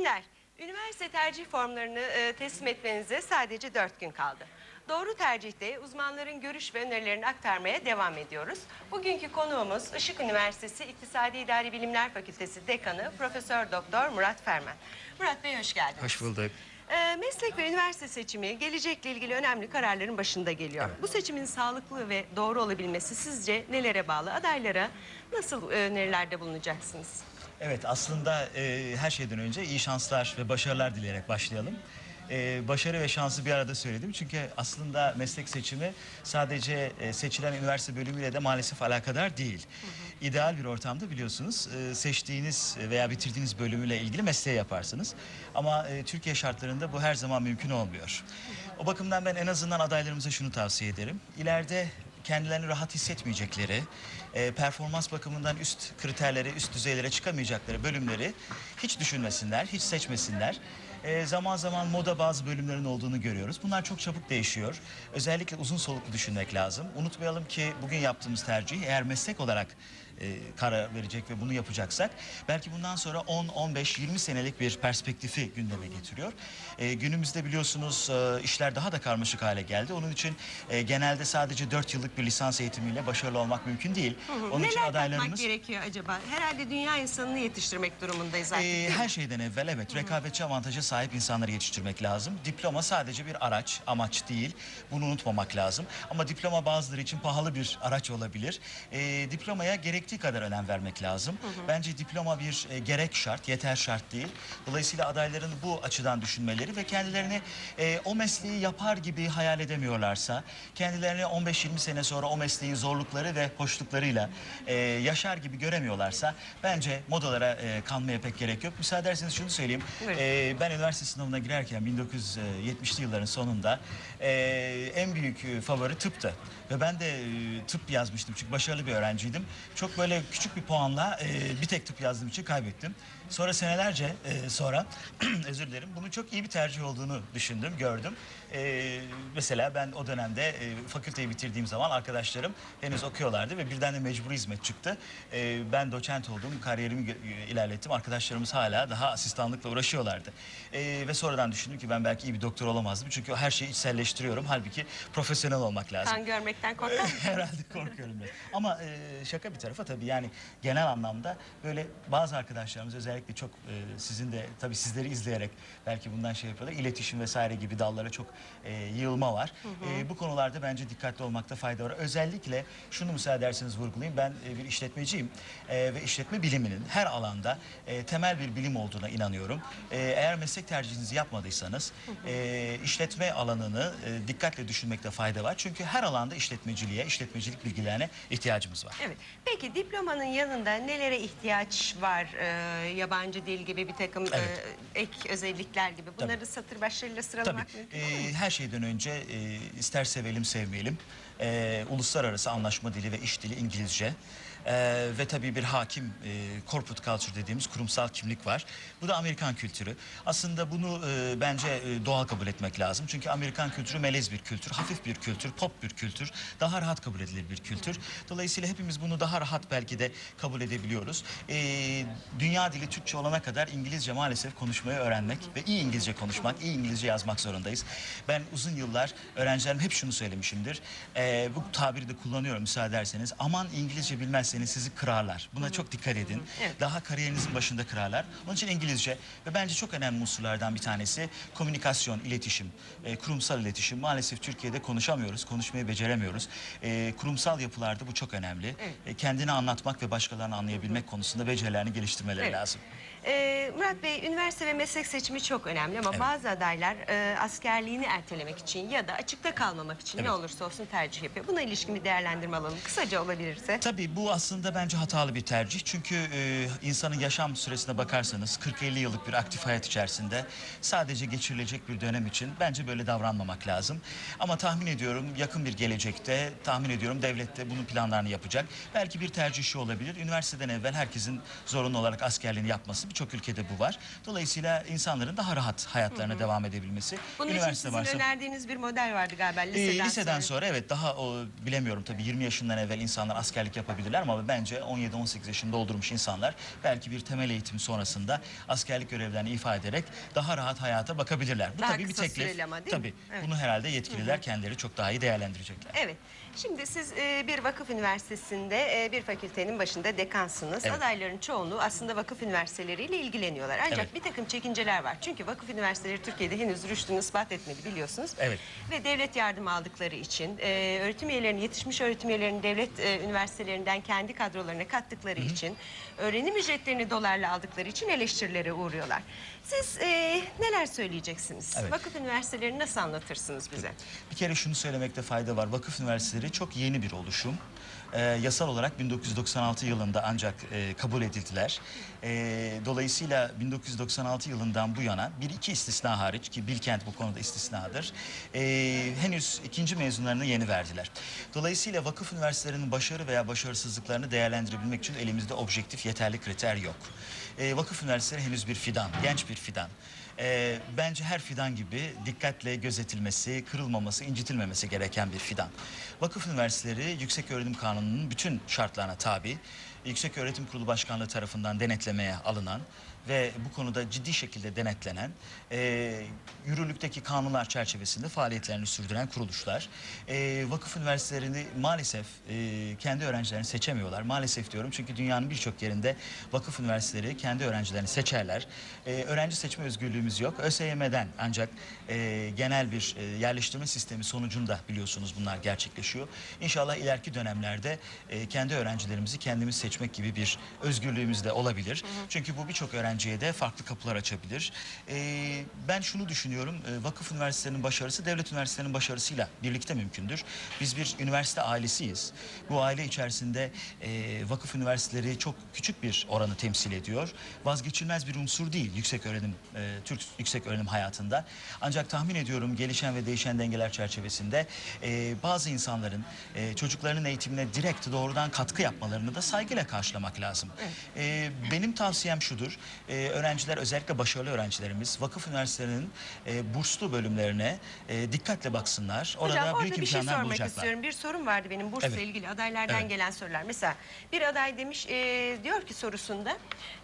günler. Üniversite tercih formlarını e, teslim etmenize sadece 4 gün kaldı. Doğru tercihte uzmanların görüş ve önerilerini aktarmaya devam ediyoruz. Bugünkü konuğumuz Işık Üniversitesi İktisadi İdari Bilimler Fakültesi Dekanı Profesör Doktor Murat Fermen. Murat Bey hoş geldiniz. Hoş bulduk. E, meslek ve üniversite seçimi gelecekle ilgili önemli kararların başında geliyor. Bu seçimin sağlıklı ve doğru olabilmesi sizce nelere bağlı? Adaylara nasıl önerilerde bulunacaksınız? Evet aslında e, her şeyden önce iyi şanslar ve başarılar dileyerek başlayalım. E, başarı ve şansı bir arada söyledim çünkü aslında meslek seçimi sadece e, seçilen üniversite bölümüyle de maalesef alakadar değil. İdeal bir ortamda biliyorsunuz e, seçtiğiniz veya bitirdiğiniz bölümüyle ilgili mesleği yaparsınız. Ama e, Türkiye şartlarında bu her zaman mümkün olmuyor. O bakımdan ben en azından adaylarımıza şunu tavsiye ederim. İleride kendilerini rahat hissetmeyecekleri, e, performans bakımından üst kriterlere, üst düzeylere çıkamayacakları bölümleri hiç düşünmesinler, hiç seçmesinler. E, zaman zaman moda bazı bölümlerin olduğunu görüyoruz. Bunlar çok çabuk değişiyor. Özellikle uzun soluklu düşünmek lazım. Unutmayalım ki bugün yaptığımız tercih eğer meslek olarak e, karar verecek ve bunu yapacaksak belki bundan sonra 10, 15, 20 senelik bir perspektifi gündeme getiriyor. E, günümüzde biliyorsunuz e, işler daha da karmaşık hale geldi. Onun için e, genelde sadece 4 yıllık bir lisans eğitimiyle başarılı olmak mümkün değil. Onun için Neler yapmak adaylarımız gerekiyor acaba? Herhalde dünya insanını yetiştirmek durumundayız artık. e, değil mi? her şeyden evvel evet rekabetçi avantaja sahip insanları yetiştirmek lazım. Diploma sadece bir araç, amaç değil. Bunu unutmamak lazım. Ama diploma bazıları için pahalı bir araç olabilir. E, diplomaya gerektiği kadar önem vermek lazım. Bence diploma bir e, gerek şart, yeter şart değil. Dolayısıyla adayların bu açıdan düşünmeleri ve kendilerini e, o mesleği yapar gibi hayal edemiyorlarsa, kendilerini 15-20 sene sonra o mesleğin zorlukları ve hoşluklarıyla e, yaşar gibi göremiyorlarsa bence modalara e, kanmaya pek gerek yok. Müsaade ederseniz şunu söyleyeyim. Buyurun. E, ben üniversite sınavına girerken 1970'li yılların sonunda e, en büyük e, favori tıptı. Ve ben de e, tıp yazmıştım çünkü başarılı bir öğrenciydim. Çok böyle küçük bir puanla e, bir tek tıp yazdığım için kaybettim. Sonra senelerce e, sonra özür dilerim bunu çok iyi bir tercih olduğunu düşündüm, gördüm. Mesela ben o dönemde fakülteyi bitirdiğim zaman arkadaşlarım henüz okuyorlardı ve birden de mecburi hizmet çıktı. Ben doçent oldum, kariyerimi ilerlettim. Arkadaşlarımız hala daha asistanlıkla uğraşıyorlardı. Ve sonradan düşündüm ki ben belki iyi bir doktor olamazdım. Çünkü her şeyi içselleştiriyorum. Halbuki profesyonel olmak lazım. Kan görmekten korkar mısın? Herhalde korkuyorum biraz. Ama e, şaka bir tarafa tabii yani genel anlamda böyle bazı arkadaşlarımız özellikle çok e, sizin de tabii sizleri izleyerek belki bundan şey yapıyorlar. İletişim vesaire gibi dallara çok e, yığılma var. E, bu konularda bence dikkatli olmakta fayda var. Özellikle şunu müsaade ederseniz vurgulayayım. Ben e, bir işletmeciyim e, ve işletme biliminin her alanda e, temel bir bilim olduğuna inanıyorum. E, eğer meslek tercihinizi yapmadıysanız e, işletme alanını e, dikkatle düşünmekte fayda var. Çünkü her alanda işletmeciliğe, işletmecilik bilgilerine ihtiyacımız var. Evet. Peki diplomanın yanında nelere ihtiyaç var? Ee, yabancı dil gibi bir takım Evet. e, ek özellikler gibi. Bunları satır başlarıyla Tabii. sıralamak mümkün mü? e, her şeyden önce e, ister sevelim sevmeyelim. e, uluslararası anlaşma dili ve iş dili İngilizce. E, ve tabii bir hakim e, corporate culture dediğimiz kurumsal kimlik var. Bu da Amerikan kültürü. Aslında bunu e, bence e, doğal kabul etmek lazım. Çünkü Amerikan kültürü melez bir kültür, hafif bir kültür, pop bir kültür, daha rahat kabul edilir bir kültür. Dolayısıyla hepimiz bunu daha rahat belki de kabul edebiliyoruz. E, dünya dili Türkçe olana kadar İngilizce maalesef konuşmayı öğrenmek ve iyi İngilizce konuşmak, iyi İngilizce yazmak zorundayız. Ben uzun yıllar öğrencilerim hep şunu söylemişimdir. E, bu tabiri de kullanıyorum müsaade ederseniz. Aman İngilizce bilmezseniz sizi kırarlar. Buna çok dikkat edin. Evet. Daha kariyerinizin başında kırarlar. Onun için İngilizce ve bence çok önemli unsurlardan bir tanesi komünikasyon, iletişim, e, kurumsal iletişim. Maalesef Türkiye'de konuşamıyoruz, konuşmayı beceremiyoruz. E, kurumsal yapılarda bu çok önemli. Evet. E, kendini anlatmak ve başkalarını anlayabilmek konusunda becerilerini geliştirmeleri Evet. lazım. Ee, Murat Bey, üniversite ve meslek seçimi çok önemli ama Evet. bazı adaylar e, askerliğini ertelemek için ya da açıkta kalmamak için ne Evet. olursa olsun tercih yapıyor. Buna ilişkin bir değerlendirme alalım. Kısaca olabilirse. Tabii bu aslında bence hatalı bir tercih. Çünkü e, insanın yaşam süresine bakarsanız 40-50 yıllık bir aktif hayat içerisinde sadece geçirilecek bir dönem için bence böyle davranmamak lazım. Ama tahmin ediyorum yakın bir gelecekte tahmin ediyorum devlet de bunun planlarını yapacak. Belki bir tercih şu olabilir. Üniversiteden evvel herkesin zorunlu olarak askerliğini yapması Birçok ülkede bu var. Dolayısıyla insanların daha rahat hayatlarına devam edebilmesi. Bunun için sizin varsa- önerdiğiniz bir model vardı galiba ee, liseden, liseden sonra. evet daha o bilemiyorum tabii 20 yaşından evvel insanlar askerlik yapabilirler ama bence 17-18 yaşını doldurmuş insanlar belki bir temel eğitim sonrasında askerlik görevlerini ifa ederek daha rahat hayata bakabilirler. Bu Daha tabii bir kısa teklif. süreli ama değil mi? tabii. Evet. Bunu herhalde yetkililer kendileri çok daha iyi değerlendirecekler. Evet. Şimdi siz e, bir vakıf üniversitesinde e, bir fakültenin başında dekansınız. Evet. Adayların çoğunluğu aslında vakıf üniversiteleriyle ilgileniyorlar. Ancak Evet. bir takım çekinceler var. Çünkü vakıf üniversiteleri Türkiye'de henüz rüştünü ispat etmedi biliyorsunuz. Evet. Ve devlet yardım aldıkları için, e, öğretim üyelerinin, yetişmiş öğretim üyelerinin devlet e, üniversitelerinden kendi kadrolarına kattıkları için, öğrenim ücretlerini dolarla aldıkları için eleştirilere uğruyorlar. Siz e, neler söyleyeceksiniz? Evet. Vakıf üniversitelerini nasıl anlatırsınız bize? Bir kere şunu söylemekte fayda var. Vakıf üniversiteleri çok yeni bir oluşum. Ee, yasal olarak 1996 yılında ancak e, kabul edildiler. Ee, dolayısıyla 1996 yılından bu yana bir iki istisna hariç ki Bilkent bu konuda istisnadır. ee, henüz ikinci mezunlarını yeni verdiler. Dolayısıyla vakıf üniversitelerinin başarı veya başarısızlıklarını değerlendirebilmek için elimizde objektif yeterli kriter yok. Ee, vakıf üniversiteleri henüz bir fidan, genç bir fidan. Ee, bence her fidan gibi dikkatle gözetilmesi, kırılmaması, incitilmemesi gereken bir fidan. Vakıf üniversiteleri Yüksek Öğretim Kanunu'nun bütün şartlarına tabi. Yüksek Öğretim Kurulu Başkanlığı tarafından denetlemeye alınan ve bu konuda ciddi şekilde denetlenen, e, yürürlükteki kanunlar çerçevesinde faaliyetlerini sürdüren kuruluşlar. E, vakıf üniversitelerini maalesef e, kendi öğrencilerini seçemiyorlar. Maalesef diyorum çünkü dünyanın birçok yerinde vakıf üniversiteleri kendi öğrencilerini seçerler. E, öğrenci seçme özgürlüğümüz yok. ÖSYM'den ancak e, genel bir e, yerleştirme sistemi sonucunda biliyorsunuz bunlar gerçekleşiyor. İnşallah ileriki dönemlerde e, kendi öğrencilerimizi kendimiz seçmek gibi bir özgürlüğümüz de olabilir. Çünkü bu birçok öğrenciye de farklı kapılar açabilir. E, ben şunu düşünüyorum. e, vakıf üniversitelerinin başarısı devlet üniversitelerinin başarısıyla birlikte mümkündür. Biz bir üniversite ailesiyiz. Bu aile içerisinde e, vakıf üniversiteleri çok küçük bir oranı temsil ediyor. Vazgeçilmez bir unsur değil yüksek öğrenim, e, Türk yüksek öğrenim hayatında. Ancak tahmin ediyorum gelişen ve değişen dengeler çerçevesinde e, bazı insanların e, çocuklarının eğitimine direkt doğrudan katkı yapmalarını da saygıyla karşılamak lazım. E, benim tavsiyem şudur. E, öğrenciler özellikle başarılı öğrencilerimiz vakıf üniversitelerinin e, burslu bölümlerine e, dikkatle baksınlar. Orada Hocam orada büyük bir şey imkanlar sormak bulacaklar. istiyorum. Bir sorum vardı benim bursla Evet. ilgili adaylardan Evet. gelen sorular. Mesela bir aday demiş e, diyor ki sorusunda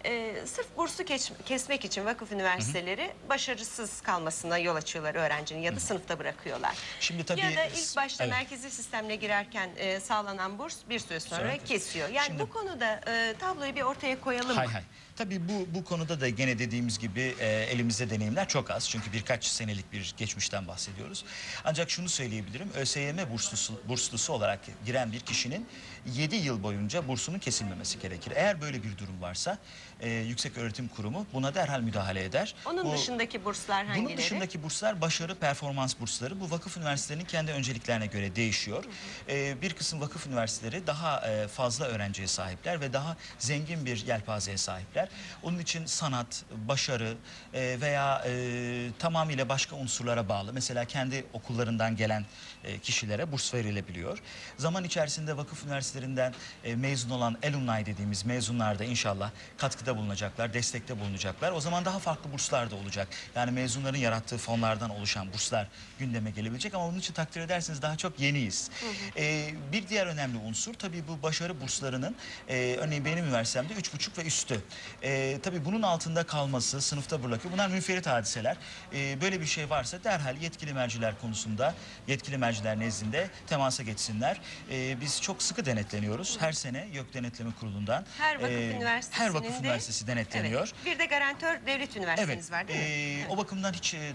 e, sırf bursu keç- kesmek için vakıf üniversiteleri başarısız kalmasına yol açıyorlar öğrencinin ya da sınıfta bırakıyorlar. Şimdi tabii- ya da ilk başta Evet. merkezi sistemle girerken e, sağlanan burs bir süre sonra Sonra- kesiyor. Yani Şimdi- bu konuda e, tabloyu bir ortaya koyalım Hay hay. Tabii bu bu konuda da gene dediğimiz gibi e, elimizde deneyimler çok az. Çünkü birkaç senelik bir geçmişten bahsediyoruz. Ancak şunu söyleyebilirim. ÖSYM burslusu, burslusu olarak giren bir kişinin 7 yıl boyunca bursunun kesilmemesi gerekir. Eğer böyle bir durum varsa e, Yüksek Öğretim Kurumu buna derhal müdahale eder. Onun Bu- dışındaki burslar hangileri? bunun dışındaki burslar başarı performans bursları. Bu vakıf üniversitelerinin kendi önceliklerine göre değişiyor. Ee, bir kısım vakıf üniversiteleri daha e, fazla öğrenciye sahipler ve daha zengin bir yelpazeye sahipler. Onun için sanat, başarı e, veya e, tamamıyla başka unsurlara bağlı. Mesela kendi okullarından gelen e, kişilere burs verilebiliyor. Zaman içerisinde vakıf üniversitelerinden e, mezun olan alumni dediğimiz mezunlar da inşallah katkıda bulunacaklar, destekte bulunacaklar. O zaman daha farklı burslar da olacak. Yani mezunların yarattığı fonlardan oluşan burslar gündeme gelebilecek ama bunun için takdir ederseniz daha çok yeniyiz. E, bir diğer önemli unsur tabii bu başarı burslarının e, örneğin benim üniversitemde üç buçuk ve üstü. E, tabii bunun altında kalması, sınıfta bırakıyor. Bunlar münferit hadiseler. E, böyle bir şey varsa derhal yetkili merciler konusunda, yetkili merciler nezdinde temasa geçsinler. E, biz çok sıkı denetleniyoruz. Her sene YÖK Denetleme Kurulu'ndan. Her vakıf e, üniversitesinin Her vakıf de- üniversitesi denetleniyor. Evet. Bir de garantör devlet üniversiteniz Evet, var değil mi? e, o bakımdan hiç e,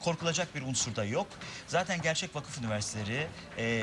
korkulacak bir unsur da yok. Zaten gerçek vakıf üniversiteleri, e,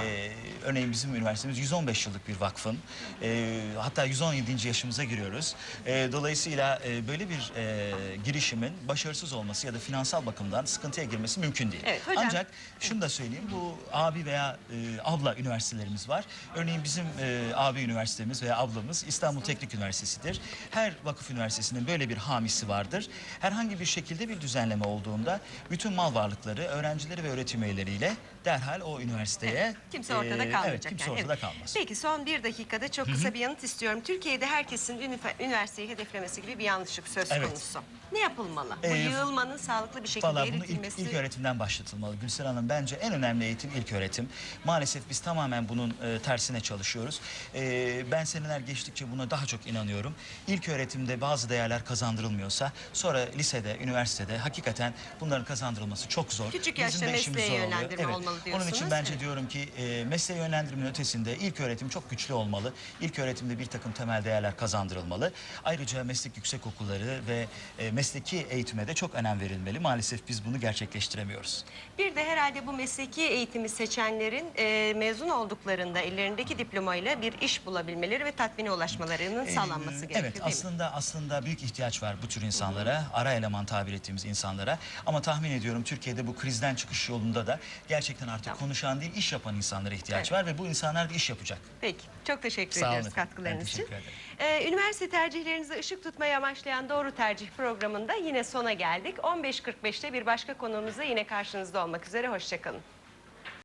örneğin bizim üniversitemiz 115 yıllık bir vakfın, e, hatta 117. yaşımıza giriyoruz. E, dolayısıyla e, böyle bir e, girişimin başarısız olması ya da finansal bakımdan sıkıntıya girmesi mümkün değil. Evet, hocam. Ancak şunu da söyleyeyim, bu abi veya e, abla üniversitelerimiz var. Örneğin bizim e, abi üniversitemiz veya ablamız İstanbul Teknik Üniversitesi'dir. Her vakıf üniversitesinin böyle bir hamisi vardır. Herhangi bir şekilde bir düzenleme olduğunda bütün mal varlıkları öğrencileri ve öğretim üyeleriyle derhal o üniversiteye... Kimse ortada e, kalmayacak. Evet, kimse yani. ortada Evet. kalmaz. Peki son bir dakikada çok kısa bir yanıt istiyorum. Türkiye'de herkesin üniversiteyi hedeflemesi gibi bir yanlışlık söz Evet. konusu. Ne yapılmalı? Bu Ee, yığılmanın sağlıklı bir şekilde Valla bunu ilk, ilk öğretimden başlatılmalı. Gülsel Hanım bence en önemli eğitim ilk öğretim. Maalesef biz tamamen bunun e, tersine çalışıyoruz. E, ben seneler geçtikçe buna daha çok inanıyorum. İlk öğretimde bazı değerler kazandırılmıyorsa sonra lisede, üniversitede hakikaten bunların kazandırılması çok zor. Küçük yaşta mesleğe zor oluyor. yönlendirme olmalı Onun diyorsunuz. için bence Evet. diyorum ki e, mesleğe yönlendirmenin ötesinde ilk öğretim çok güçlü olmalı. İlk öğretimde bir takım temel değerler kazandırılmalı. Ayrıca meslek yüksekokulları ve e, mesleki eğitime de çok önem verilmeli. Maalesef biz bunu gerçekleştiremiyoruz. Bir de herhalde bu mesleki eğitimi seçenlerin e, mezun olduklarında ellerindeki diplomayla bir iş bulabilmeleri ve tatmine ulaşmalarının sağlanması gerekiyor Evet mi? aslında aslında büyük ihtiyaç var bu tür insanlara, ara eleman tabir ettiğimiz insanlara. Ama tahmin ediyorum Türkiye'de bu krizden çıkış yolunda da gerçekten artık Tamam. konuşan değil iş yapan insanlara ihtiyaç Evet. var ve bu insanlar da iş yapacak. Peki. Çok teşekkür Sağ ediyoruz katkılarınız için. Ee, üniversite tercihlerinize ışık tutmayı amaçlayan Doğru Tercih programında yine sona geldik. 15.45'te bir başka konuğumuzla yine karşınızda olmak üzere. Hoşçakalın.